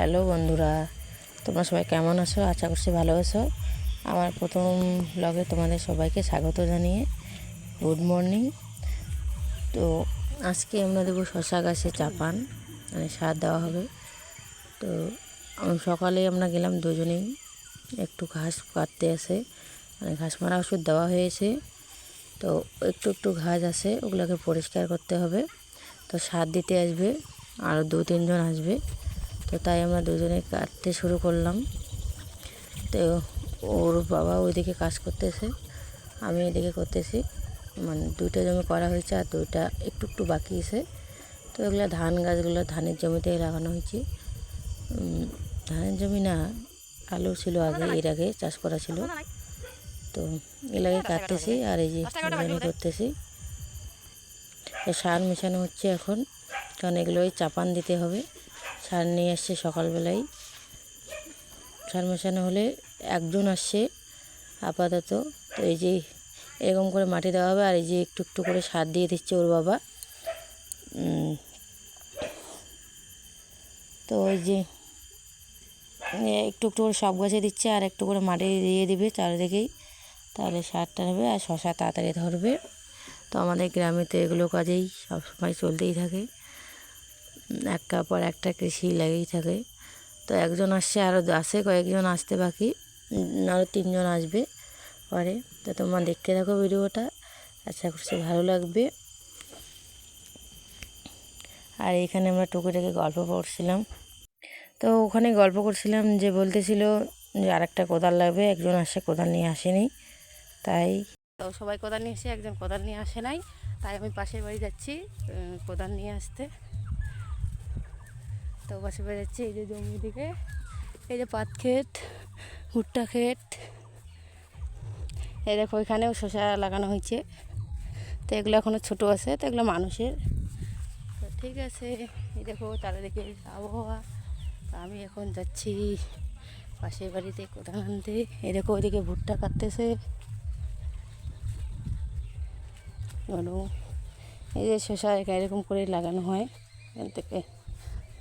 Hello বন্ধুরা, তোমরা সবাই কেমন আছো? আশা করছি ভালো আছো। আমার প্রথম ব্লগে তোমাদের সবাইকে স্বাগত জানিয়ে গুড মর্নিং তো আজকে আমরা দেবো শশা গাছে চাপান মানে সার দেওয়া হবে। তো সকালে আমরা গেলাম দুজনেই, একটু ঘাস কাটতে আসে মানে ঘাস মারা ওষুধ দেওয়া হয়েছে। তো একটু একটু ঘাস আছে, ওগুলোকে পরিষ্কার করতে হবে। তো সার দিতে আসবে আরও দু তিনজন আসবে। তো তাই আমরা দুজনে কাটতে শুরু করলাম। তো ওর বাবা ওইদিকে কাজ করতেছে আমি এদিকে করতেছি। মানে দুইটা জমি করা হয়েছে আর দুইটা একটু একটু বাকি আছে। তো এগুলো ধান গাছগুলো ধানের জমিতে লাগানো হয়েছে। ধানের জমি না আলু ছিল আগে এর আগে চাষ করা ছিল। তো এলাকায় কাটতেছি আর এই যে করতেছি। তো সার মেশানো হচ্ছে এখন। কারণ এগুলোই চাপান দিতে হবে। সার নিয়ে আসছে সকালবেলায়। সার মেশানো হলে একজন আসছে আপাতত। তো এই যে এরকম করে মাটি দেওয়া হবে আর এই যে একটু একটু করে সার দিয়ে দিচ্ছে ওর বাবা। তো ওই যে একটু একটু করে সব গাছে দিচ্ছে আর একটু করে মাটি দিয়ে দিবে চারিদিকেই। তাহলে সারটা নেবে আর শশা তাড়াতাড়ি ধরবে। তো আমাদের গ্রামে তো এগুলো কাজেই সবসময় চলতেই থাকে। একটা পর একটা কৃষি লেগেই থাকে। তো একজন আসছে আরও আসে কয়েকজন আসতে বাকি। আরও তিনজন আসবে পরে। তো তোমরা দেখতে থাকো ভিডিওটা। আশা করছি ভালো লাগবে। আর এখানে আমরা টুকুটাকে গল্প করছিলাম তো ওখানে গল্প করছিলাম যে বলতেছিল যে আর একটা কোদাল লাগবে, একজন আসে কোদাল নিয়ে আসেনি। তাই তো সবাই কোদাল নিয়ে এসে একজন কোদাল নিয়ে আসে নাই। তাই আমি পাশের বাড়ি যাচ্ছি কোদাল নিয়ে আসতে। তো পাশে বাড়ি এই যে জমি দিকে। এই যে পাত ক্ষেত, ভুট্টা ক্ষেত। এই দেখো ওইখানেও শসা লাগানো হয়েছে। তো এগুলো এখনও ছোটো আছে, তো এগুলো মানুষের। তো ঠিক আছে, এই দেখো, চারিদিকে আবহাওয়া। আমি এখন যাচ্ছি পাশের বাড়িতে কোদাল আনতে। দেখো, ওইদিকে ভুট্টা কাটতেছে। এই যে একা এরকম করে লাগানো হয়, এখান থেকে।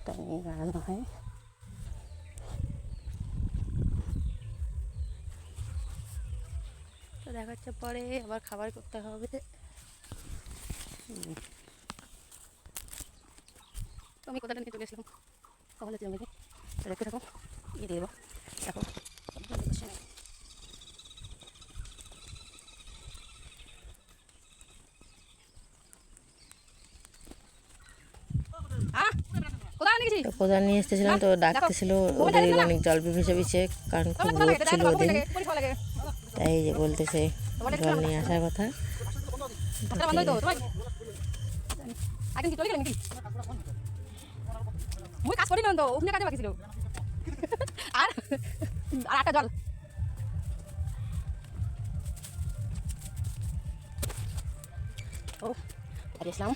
টাঙিয়ে লাগানো হয় তো দেখা যাচ্ছে পরে আবার খাবার করতে হবে। আমি কোথাটা নিয়ে চলে এসেছিলাম। তাহলে দেখতে থাকো। ইয়ে দিয়ে দেবো। দেখো। তো কোদাল নিয়ে এসেছিলাম তো ডাকতেছিল ওদের অনেক জল ভেসে ভেসে কারণ খুব রোদ ছিল ওদের। তাই যে বলতেছে জল নিয়ে আসার কথা। কাজ করি না তো ওখানে কাজে বাকি ছিল। আর আর একটা জল। ও আসলাম।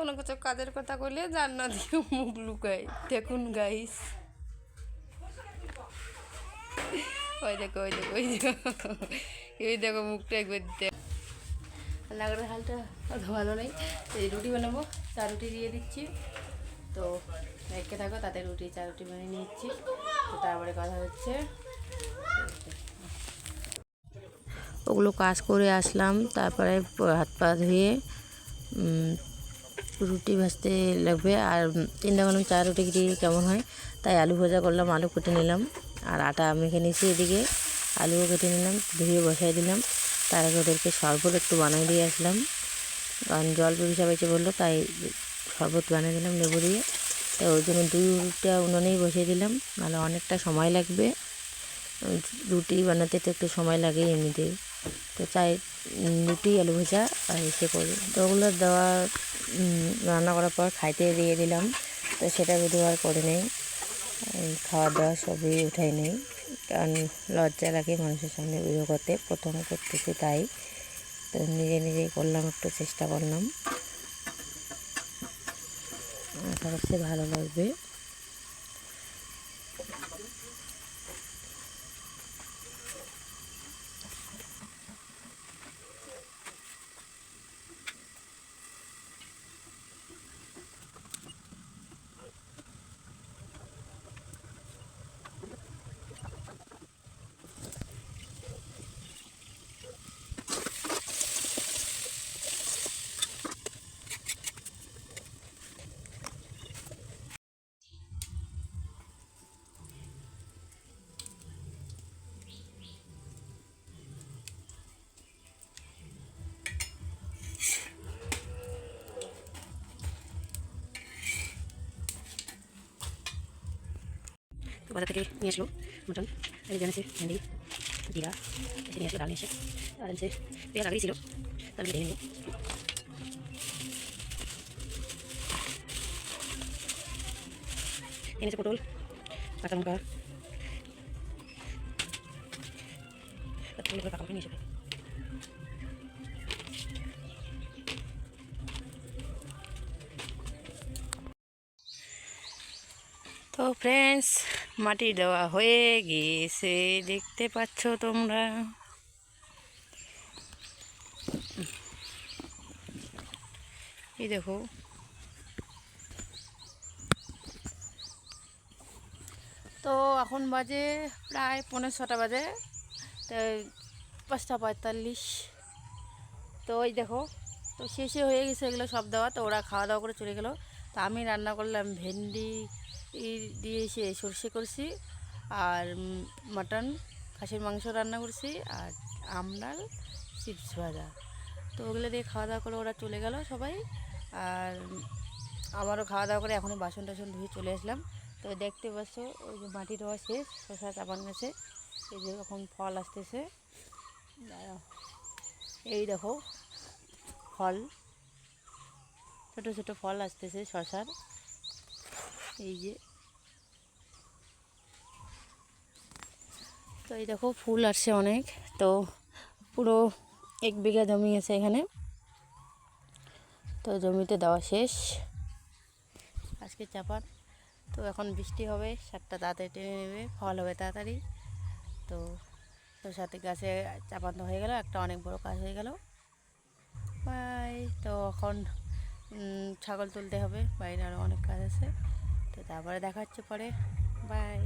কোনো কিছু কাজের কথা কইলে জান্না দিয়ে মুখ লুকায়। দেখুন গাইস ওই দেখো ওই দেখো ওই দেখো। এই দেখো, মুখটা একবার দেখ লাগার হালটা অত ভালো নেই। এই রুটি বানাবো, চা রুটি দিয়ে দিচ্ছি। তো রেখে থাকো, তাতে রুটি, চা রুটি বানিয়ে নিচ্ছি। তো তারপরে কথা হচ্ছে। ওগুলো কাজ করে আসলাম, তারপরে হাত পা ধুয়ে রুটি ভাজতে লাগবে। আর চিন্তা করলাম চা রুটি কেমন হয়? তাই আলু ভাজা করলাম, আলু কেটে নিলাম। আর আটা মেখে নিয়েছি এদিকে। আলুও কেটে নিলাম, ধুয়ে বসাই দিলাম। তার আগে ওদেরকে শরবত একটু বানিয়ে দিয়ে আসলাম। কারণ জল পিসা পেয়েছে বলল, তাই শরবত বানিয়ে দিলাম লেবু দিয়ে। তো ওই জন্য দুইটা উনুনেই বসিয়ে দিলাম। নাহলে অনেকটা সময় লাগবে। রুটি বানাতে তো একটু সময় লাগে এমনিতেই। তো চাই রুটি, আলু ভাজা আর এসে করি তো ওগুলো দেওয়া রান্না করার পর খাইতে দিয়ে দিলাম। তো সেটা ভিডিও আর করে নেই। খাওয়া দাওয়া সবই উঠাই নেই। কারণ লজ্জা লাগে মানুষের সামনে ভিডিও করতে। প্রথম করতেছি তাই। তো নিজে নিজেই করলাম, একটু চেষ্টা করলাম। আশা করছি ভালো লাগবে। তো বাজার থেকে নিয়ে আসলো মটন আর এই জানিয়েছে ভেন্ডি জিরা এসে নিয়ে আসলো ডাল নিয়ে এসে আর এনেছে পেঁয়াজ আগেই ছিল তাহলে ঢেলে নেব এনেছে পটল কাঁচা লঙ্কা কাঁচা লঙ্কা নিয়ে এসে তো ফ্রেন্ডস মাটি দেওয়া হয়ে গিয়েছে দেখতে পাচ্ছ তোমরা। এই দেখো। তো এখন বাজে প্রায় পনেরো ছটা বাজে, তো পাঁচটা পঁয়তাল্লিশ। তো ওই দেখো, তো শেষে হয়ে গেছে এগুলো সব দেওয়া, তো ওরা খাওয়া দাওয়া করে চলে গেলো। তো আমি রান্না করলাম ভেন্ডি দিয়ে সে সর্ষে করছি আর মাটন, খাসির মাংস রান্না করছি আর আমডাল চিপস ভাজা। তো ওগুলো দিয়ে খাওয়া দাওয়া করে ওরা চলে গেল সবাই। আর আমারও খাওয়া দাওয়া করে এখনই বাসন টাসন ধুয়ে চলে আসলাম। তো দেখতে পাচ্ছ, ওই যে মাটি দেওয়া শেষ শশা চাপান গেছে এই যে এখন ফল আসতেছে। এই দেখো, ফল। ছোট ছোট ফল আসতেছে শশার এই যে। তো এই দেখো, ফুল আসছে অনেক। তো পুরো এক বিঘা জমি আছে এখানে। তো জমিতে দেওয়া শেষ। আজকে চাপান। তো এখন বৃষ্টি হবে, সারটা তাড়াতাড়ি টেনে নেবে, ফল হবে তাড়াতাড়ি। তো তো সাথে গাছে চাপানো হয়ে গেল, একটা অনেক বড় কাজ হয়ে গেল। বাই। তো এখন ছাগল তুলতে হবে, বাইরে আরও অনেক কাজ আছে। তো তারপরে দেখা হচ্ছে পরে। বাই